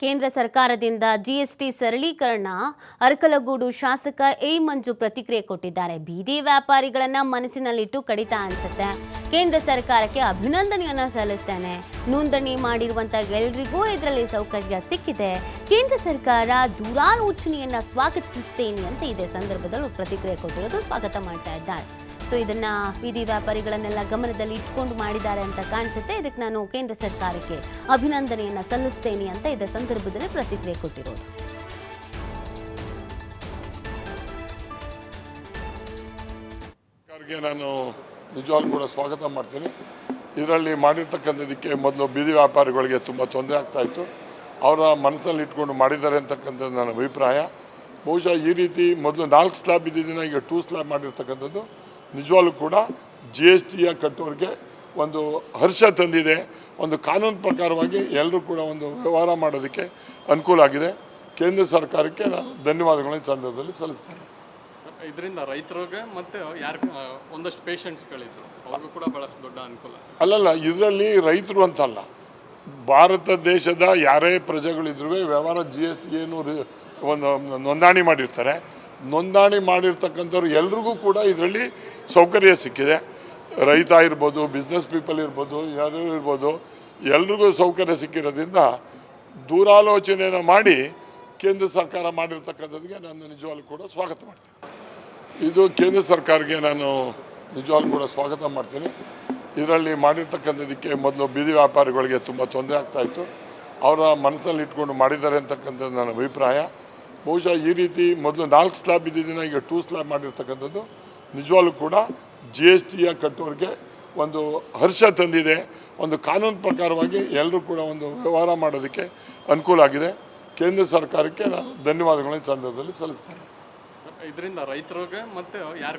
ಕೇಂದ್ರ ಸರ್ಕಾರದಿಂದ ಜಿಎಸ್ಟಿ ಸರಳೀಕರಣ ಅರಕಲಗೂಡು ಶಾಸಕ ಎ ಮಂಜು ಪ್ರತಿಕ್ರಿಯೆ ಕೊಟ್ಟಿದ್ದಾರೆ. ಬೀದಿ ವ್ಯಾಪಾರಿಗಳನ್ನ ಮನಸ್ಸಿನಲ್ಲಿಟ್ಟು ಕಡಿತ ಅನ್ಸುತ್ತೆ. ಕೇಂದ್ರ ಸರ್ಕಾರಕ್ಕೆ ಅಭಿನಂದನೆಯನ್ನ ಸಲ್ಲಿಸ್ತೇನೆ. ನೋಂದಣಿ ಮಾಡಿರುವಂಥ ಎಲ್ರಿಗೂ ಇದರಲ್ಲಿ ಸೌಕರ್ಯ ಸಿಕ್ಕಿದೆ. ಕೇಂದ್ರ ಸರ್ಕಾರ ದೂರಾಲೋಚನೆಯನ್ನ ಸ್ವಾಗತಿಸ್ತೇನೆ ಅಂತ ಇದೇ ಸಂದರ್ಭದಲ್ಲಿ ಪ್ರತಿಕ್ರಿಯೆ ಕೊಟ್ಟಿರೋದು ಸ್ವಾಗತ ಮಾಡ್ತಾ ಇದ್ದಾರೆ. ಸೊ ಇದನ್ನ ವಿಧಿ ವ್ಯಾಪಾರಿಗಳನ್ನೆಲ್ಲ ಗಮನದಲ್ಲಿ ಇಟ್ಕೊಂಡು ಮಾಡಿದ್ದಾರೆ ಅಂತ ಕಾಣಿಸುತ್ತೆ. ಇದಕ್ಕೆ ನಾನು ಕೇಂದ್ರ ಸರ್ಕಾರಕ್ಕೆ ಅಭಿನಂದನೆಯನ್ನ ಸಲ್ಲಿಸ್ತೇನೆ ಅಂತ ಇದೇ ಸಂದರ್ಭದಲ್ಲಿ ಪ್ರತಿಕ್ರಿಯೆ ಕೊಟ್ಟಿರೋದು. ನಾನು ನಿಜವಾಗ್ಲೂ ಕೂಡ ಸ್ವಾಗತ ಮಾಡ್ತೀನಿ. ಇದರಲ್ಲಿ ಮಾಡಿರ್ತಕ್ಕಂಥದ್ದಕ್ಕೆ ಮೊದಲು ಬೀದಿ ವ್ಯಾಪಾರಿಗಳಿಗೆ ತುಂಬ ತೊಂದರೆ ಆಗ್ತಾ ಇತ್ತು. ಅವರ ಮನಸ್ಸಲ್ಲಿ ಇಟ್ಕೊಂಡು ಮಾಡಿದ್ದಾರೆ ಅಂತಕ್ಕಂಥದ್ದು ನನ್ನ ಅಭಿಪ್ರಾಯ. ಬಹುಶಃ ಈ ರೀತಿ ಮೊದಲು ನಾಲ್ಕು ಸ್ಲ್ಯಾಬ್ ಇದ್ದಿದ್ದನ್ನ ಈಗ ಟೂ ಸ್ಲ್ಯಾಬ್ ಮಾಡಿರ್ತಕ್ಕಂಥದ್ದು. ನಿಜವಾಗ್ಲೂ ಕೂಡ ಜಿ ಎಸ್ ಟಿಯ ಕಟ್ಟೋರಿಗೆ ಒಂದು ಹರ್ಷ ತಂದಿದೆ. ಒಂದು ಕಾನೂನು ಪ್ರಕಾರವಾಗಿ ಎಲ್ಲರೂ ಕೂಡ ಒಂದು ವ್ಯವಹಾರ ಮಾಡೋದಕ್ಕೆ ಅನುಕೂಲ ಆಗಿದೆ. ಕೇಂದ್ರ ಸರ್ಕಾರಕ್ಕೆ ನಾನು ಧನ್ಯವಾದಗಳನ್ನು ಸಂದರ್ಭದಲ್ಲಿ ಸಲ್ಲಿಸ್ತೇನೆ. ಇದರಿಂದ ರೈತರಿಗೆ ಮತ್ತೆ ಯಾರು ಒಂದಷ್ಟು ಪೇಷಂಟ್ಸ್ಗಳಿದ್ರು ಅವ್ರಿಗೂ ಕೂಡ ಬಹಳಷ್ಟು ದೊಡ್ಡ ಅನುಕೂಲ. ಅಲ್ಲಲ್ಲ, ಇದರಲ್ಲಿ ರೈತರು ಅಂತಲ್ಲ. ಭಾರತ ದೇಶದ ಯಾರೇ ಪ್ರಜೆಗಳಿದ್ರು ವ್ಯವಹಾರ ಜಿ ಎಸ್ ಟಿ ಏನು ಒಂದು ನೋಂದಣಿ ಮಾಡಿರ್ತಾರೆ. ನೋಂದಣಿ ಮಾಡಿರ್ತಕ್ಕಂಥವ್ರು ಎಲ್ರಿಗೂ ಕೂಡ ಇದರಲ್ಲಿ ಸೌಕರ್ಯ ಸಿಕ್ಕಿದೆ. ರೈತ ಇರ್ಬೋದು ಬಿಸ್ನೆಸ್ ಪೀಪಲ್ ಇರ್ಬೋದು, ಯಾರು ಇರ್ಬೋದು, ಎಲ್ರಿಗೂ ಸೌಕರ್ಯ ಸಿಕ್ಕಿರೋದ್ರಿಂದ ದೂರಾಲೋಚನೆಯನ್ನು ಮಾಡಿ ಕೇಂದ್ರ ಸರ್ಕಾರ ಮಾಡಿರ್ತಕ್ಕಂಥದ್ದಿಗೆ ನಾನು ನಿಜವಾಗ್ಲೂ ಕೂಡ ಸ್ವಾಗತ ಮಾಡ್ತೀನಿ. ಇದು ಕೇಂದ್ರ ಸರ್ಕಾರಕ್ಕೆ ನಾನು ನಿಜವಾಗ್ಲೂ ಕೂಡ ಸ್ವಾಗತ ಮಾಡ್ತೀನಿ. ಇದರಲ್ಲಿ ಮಾಡಿರ್ತಕ್ಕಂಥದ್ದಕ್ಕೆ ಮೊದಲು ಬೀದಿ ವ್ಯಾಪಾರಿಗಳಿಗೆ ತುಂಬ ತೊಂದರೆ ಆಗ್ತಾ ಇತ್ತು. ಅವರ ಮನಸ್ಸಲ್ಲಿ ಇಟ್ಕೊಂಡು ಮಾಡಿದ್ದಾರೆ ಅಂತಕ್ಕಂಥದ್ದು ನನ್ನ ಅಭಿಪ್ರಾಯ. ಬಹುಶಃ ಈ ರೀತಿ ಮೊದಲು ನಾಲ್ಕು ಸ್ಲ್ಯಾಬ್ ಇದ್ದಿದ್ದಿನ ಈಗ ಟೂ ಸ್ಲ್ಯಾಬ್ ಮಾಡಿರ್ತಕ್ಕಂಥದ್ದು. ನಿಜವಾಗ್ಲೂ ಕೂಡ ಜಿ ಎಸ್ ಟಿಯ ಕಟ್ಟೋರಿಗೆ ಒಂದು ಹರ್ಷ ತಂದಿದೆ. ಒಂದು ಕಾನೂನು ಪ್ರಕಾರವಾಗಿ ಎಲ್ಲರೂ ಕೂಡ ಒಂದು ವ್ಯವಹಾರ ಮಾಡೋದಕ್ಕೆ ಅನುಕೂಲ ಆಗಿದೆ. ಕೇಂದ್ರ ಸರ್ಕಾರಕ್ಕೆ ನಾನು ಧನ್ಯವಾದಗಳನ್ನು ಸಂದರ್ಭದಲ್ಲಿ ಸಲ್ಲಿಸ್ತೇನೆ. ಇದರಿಂದ ರೈತರಿಗೆ ಮತ್ತು ಯಾರು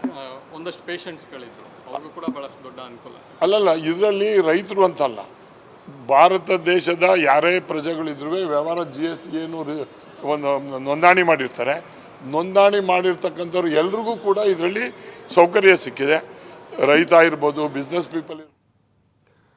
ಒಂದಷ್ಟು ಪೇಷಂಟ್ಸ್ಗಳಿದ್ರು ಅವ್ರಿಗೂ ಕೂಡ ಬಹಳಷ್ಟು ದೊಡ್ಡ ಅನುಕೂಲ. ಅಲ್ಲಲ್ಲ, ಇದರಲ್ಲಿ ರೈತರು ಅಂತಲ್ಲ. ಭಾರತ ದೇಶದ ಯಾರೇ ಪ್ರಜೆಗಳಿದ್ರು ವ್ಯವಹಾರ ಜಿ ಎಸ್ ಟಿ ಏನು ಒಂದು ನೋಂದಣಿ ಮಾಡಿರ್ತಾರೆ. ನೋಂದಣಿ ಮಾಡಿರ್ತಕ್ಕಂಥವ್ರು ಎಲ್ರಿಗೂ ಕೂಡ ಇದರಲ್ಲಿ ಸೌಕರ್ಯ ಸಿಕ್ಕಿದೆ. ರೈತ ಇರ್ಬೋದು ಬಿಸ್ನೆಸ್ ಪೀಪಲ್ ಇರ್ಬೋದು.